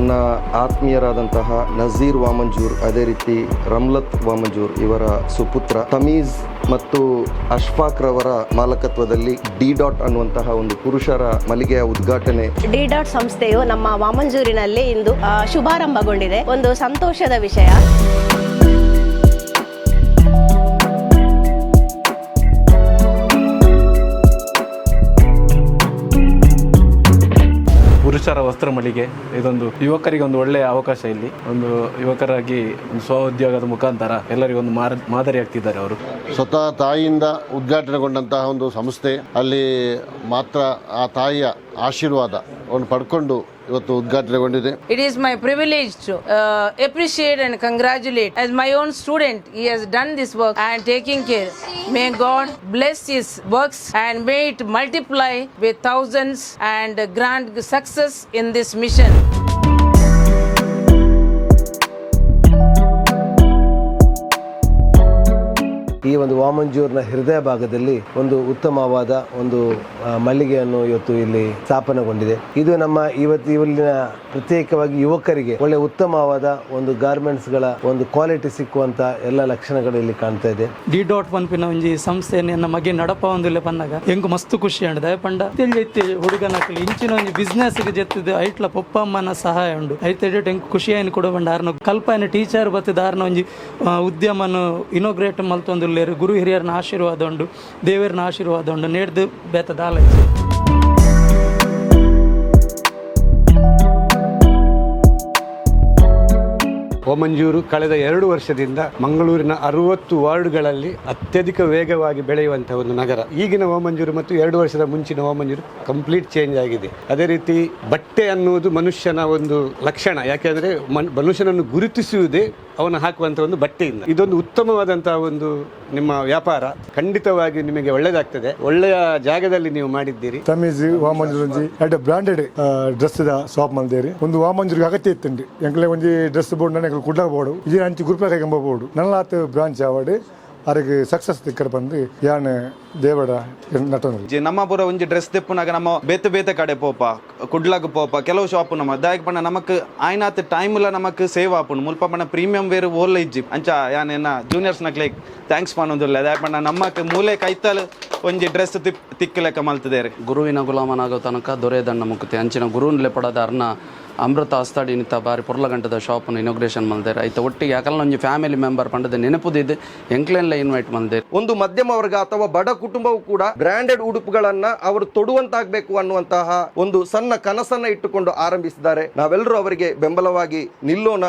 ನನ್ನ ಆತ್ಮೀಯರಾದಂತಹ ನಜೀರ್ ವಾಮಂಜೂರ್, ಅದೇ ರೀತಿ ರಮ್ಲತ್ ವಾಮಂಜೂರ್ ಇವರ ಸುಪುತ್ರ ತಮೀಜ್ ಮತ್ತು ಅಶ್ಫಾಕ್ ರವರ ಮಾಲಕತ್ವದಲ್ಲಿ ಡಿ ಡಾಟ್ ಅನ್ನುವಂತಹ ಒಂದು ಪುರುಷರ ಮಳಿಗೆಯ ಉದ್ಘಾಟನೆ. ಡಿ ಡಾಟ್ ಸಂಸ್ಥೆಯು ನಮ್ಮ ವಾಮಂಜೂರಿನಲ್ಲಿ ಇಂದು ಶುಭಾರಂಭಗೊಂಡಿದೆ. ಒಂದು ಸಂತೋಷದ ವಿಷಯ. ಪುರುಷರ ವಸ್ತ್ರ ಮಳಿಗೆ, ಇದೊಂದು ಯುವಕರಿಗೆ ಒಂದು ಒಳ್ಳೆಯ ಅವಕಾಶ ಇಲ್ಲಿ. ಒಂದು ಯುವಕರಾಗಿ ಒಂದು ಸ್ವಉದ್ಯೋಗದ ಮುಖಾಂತರ ಎಲ್ಲರಿಗೂ ಒಂದು ಮಾರ, ಮಾದರಿ ಆಗ್ತಿದ್ದಾರೆ ಅವರು. ಸ್ವತಃ ತಾಯಿಯಿಂದ ಉದ್ಘಾಟನೆಗೊಂಡಂತಹ ಒಂದು ಸಂಸ್ಥೆ, ಅಲ್ಲಿ ಮಾತ್ರ ಆ ತಾಯಿಯ ಆಶೀರ್ವಾದ ಅವನು ಪಡ್ಕೊಂಡು ಇವತ್ತು ಉದ್ಘಾಟನೆಗೊಂಡಿದೆ It is my privilege to uh, appreciate and congratulate. As my own student, he has done this work and taking care. May God bless his works and may it multiply with thousands and grant success in this mission. ಒಂದು ವಾಮಂಜೂರ್ನ ಹೃದಯ ಭಾಗದಲ್ಲಿ ಒಂದು ಉತ್ತಮವಾದ ಒಂದು ಮಲ್ಲಿಗೆಯನ್ನು ಇವತ್ತು ಇಲ್ಲಿ ಸ್ಥಾಪನೆಗೊಂಡಿದೆ. ಇದು ನಮ್ಮ ಇವತ್ತು ಇಲ್ಲಿನ ಪ್ರತ್ಯೇಕವಾಗಿ ಯುವಕರಿಗೆ ಒಳ್ಳೆ ಉತ್ತಮವಾದ ಒಂದು ಗಾರ್ಮೆಂಟ್ಸ್ಗಳ ಒಂದು ಕ್ವಾಲಿಟಿ ಸಿಕ್ಕುವಂತ ಎಲ್ಲ ಲಕ್ಷಣಗಳು ಇಲ್ಲಿ ಕಾಣ್ತಾ ಇದೆ. ಡಿ ಡಾಟ್ ಪನ್ಪಿನ ಒಂಜಿ ನಮ್ಮ ಮಗೆ ನಡಪ ಒಂದಿಲ್ಲ ಬಂದಾಗ ಹೆಂಗು ಮಸ್ತ್ ಖುಷಿ ಉಂಡು ಪಂಡ ತೆಲ್ಲಿ ಹುಡುಗನ ಇಂಚಿನ ಒಂದು ಬಿಸ್ನೆಸ್ಗೆ ಜೆತ್ತಿದ್ದು ಐಟ್ಲ ಪಪ್ಪ ಅಮ್ಮನ ಸಹಾಯ ಉಂಡು. ಐತೆ ಎಂಕ್ ಖುಷಿ ಏನು ಕೂಡ ಬಂಡ ಆರ್ನ ಕಲ್ಪನೆ ಟೀಚರ್ ಬತ್ತಿದ ಆರ್ನ ಒಂಜಿ ಉದ್ಯಮನು ಇನೋಗ್ರೇಟ್ ಮಲ್ತೊಂದುಲ್ಲೇರು ಗುರು ಹಿರಿಯರನ್ನ ಆಶೀರ್ವಾದ ಉಂಡು ದೇವರನ್ನ ಆಶೀರ್ವಾದ ಉಂಡು ನೆಡ್ದು ಬೇತದ ಓಮಂಜೂರು ಕಳೆದ ಎರಡು ವರ್ಷದಿಂದ ಮಂಗಳೂರಿನ ಅರುವತ್ತು ವಾರ್ಡ್ಗಳಲ್ಲಿ ಅತ್ಯಧಿಕ ವೇಗವಾಗಿ ಬೆಳೆಯುವಂತಹ ಒಂದು ನಗರ. ಈಗಿನ ಓಮಂಜೂರು ಮತ್ತು ಎರಡು ವರ್ಷದ ಮುಂಚಿನ ಓಮಂಜೂರು ಕಂಪ್ಲೀಟ್ ಚೇಂಜ್ ಆಗಿದೆ. ಅದೇ ರೀತಿ ಬಟ್ಟೆ ಅನ್ನುವುದು ಮನುಷ್ಯನ ಒಂದು ಲಕ್ಷಣ. ಯಾಕೆಂದ್ರೆ ಮನ್- ಮನುಷ್ಯನನ್ನು ಗುರುತಿಸುವುದೇ ಅವನು ಹಾಕುವಂತ ಒಂದು ಬಟ್ಟೆಯಿಂದ. ಇದೊಂದು ಉತ್ತಮವಾದಂತಹ ಒಂದು ನಿಮ್ಮ ವ್ಯಾಪಾರ ಖಂಡಿತವಾಗಿ ನಿಮಗೆ ಒಳ್ಳೆಯದಾಗ್ತದೆ ಒಳ್ಳೆಯ ಜಾಗದಲ್ಲಿ ನೀವು ಮಾಡಿದ್ದೀರಿ. ತಮೀಜಿ ವಾಮಂಜುರಂಜಿ ಒಂಜಿ ಎಡ್ಡೆ ಬ್ರಾಂಡೆಡ್ ಡ್ರೆಸ್ ದ ಶಾಪ್ ಮಲ್ದೇರಿ ಒಂದು ವಾಮಂಜುರಿಗೆ ಅಗತ್ಯ ಇತ್ತಂಡಿ. ಎಂಕ್ಲೆ ಒಂಜಿ ಡ್ರೆಸ್ ಬೋರ್ಡ್ ನನಗೆ ಕೊಡಬಹುದು ಬೋಡು ಇದು ಅಂಚಿ ಗುರುಪ್ಲ ಕೈಗಂಬ ನನ್ನ ನಲ್ಲಾತ್ ಬ್ರಾಂಚ್ ಆವಡ್ ಅದಕ್ಕೆ ಸಕ್ಸಸ್ ತಿಕ್ಕರ್ ಬಂದು ಯಾನ್ ದೇವಡ ನಟನ ಜಿ ನಮ್ಮ ಪೂರ ಒಂಜಿ ಡ್ರೆಸ್ ತೆಪ್ಪುನಾಗ ನಮ್ಮ ಬೇತೆ ಬೇತೆ ಕಡೆ ಪೋಪ. ಕುಡ್ಲಾಗ ಪೋಪ ಕೆಲವು ಶಾಪ್ ನಮ್ಮ ದಾಯಕ್ ಪಂಡ ನಮಕ್ ಆಯ್ನಾತ್ ಟೈಮ್ಲ ನಮಕ್ ಸೇವ್ ಆಪುಂಡು ಮುಲ್ಪ ಪಂಡ ಪ್ರೀಮಿಯಂ ವೇರ್ ಓಲ್ಲ ಇಜ್ಜಿ ಅಂಚ ಯಾನ್ ಎನ್ನ ಜೂನಿಯರ್ಸ್ ನಕ್ಲೆಗ್ ಥ್ಯಾಂಕ್ಸ್ ಪನ್ನೊಂದುಲ್ಲ ದಾಯಕ್ ಪಂಡ ನಮ್ಮಕ್ ಮೂಲೆ ಕೈತಲ್ ಒಂಜಿ ಡ್ರೆಸ್ ತಿಪ್ ತಿಕ್ಕಲೆಕ್ಕ ಮಲ್ತಿದ್ದೇವೆ ಗುರುವಿನ ಗುಲಾಮನಾಗೋ ತನಕ ದೊರೆಯದಣ್ಣ ಮುಕ್ತಿ. ಅಂಚಿನ ಗುರುವಿನ ಪಡದ ಅರ್ನ ಅಮೃತ ಅಸ್ತಾಡಿ ನಿಂತ ಬಾರಿ ಪೊರ್ಲ ಗಂಟದ ಶಾಪ್ನ ಇನಾಗ್ರೇಷನ್ ಮಲ್ದೇರು. ಆಯ್ತ ಒಟ್ಟಿಗೆ ಯಾಕಲ್ಲ ಒಂಜಿ ಫ್ಯಾಮಿಲಿ ಮೆಂಬರ್ ಪಂಡದ ನೆನಪುದಿದ್ದು ಎಂಕ್ಲೆನ್ಲ ಇನ್ವೈಟ್ ಮಲ್ದೇರು. ಒಂದು ಮಧ್ಯಮ ವರ್ಗ ಅಥವಾ ಬಡ ಕುಟುಂಬವು ಕೂಡ ಬ್ರಾಂಡೆಡ್ ಉಡುಪುಗಳನ್ನ ಅವರು ತೊಡುವಂತಾಗಬೇಕು ಅನ್ನುವಂತಹ ಒಂದು ಸಣ್ಣ ಕನಸನ್ನ ಇಟ್ಟುಕೊಂಡು ಆರಂಭಿಸಿದ್ದಾರೆ. ನಾವೆಲ್ಲರೂ ಅವರಿಗೆ ಬೆಂಬಲವಾಗಿ ನಿಲ್ಲೋಣ.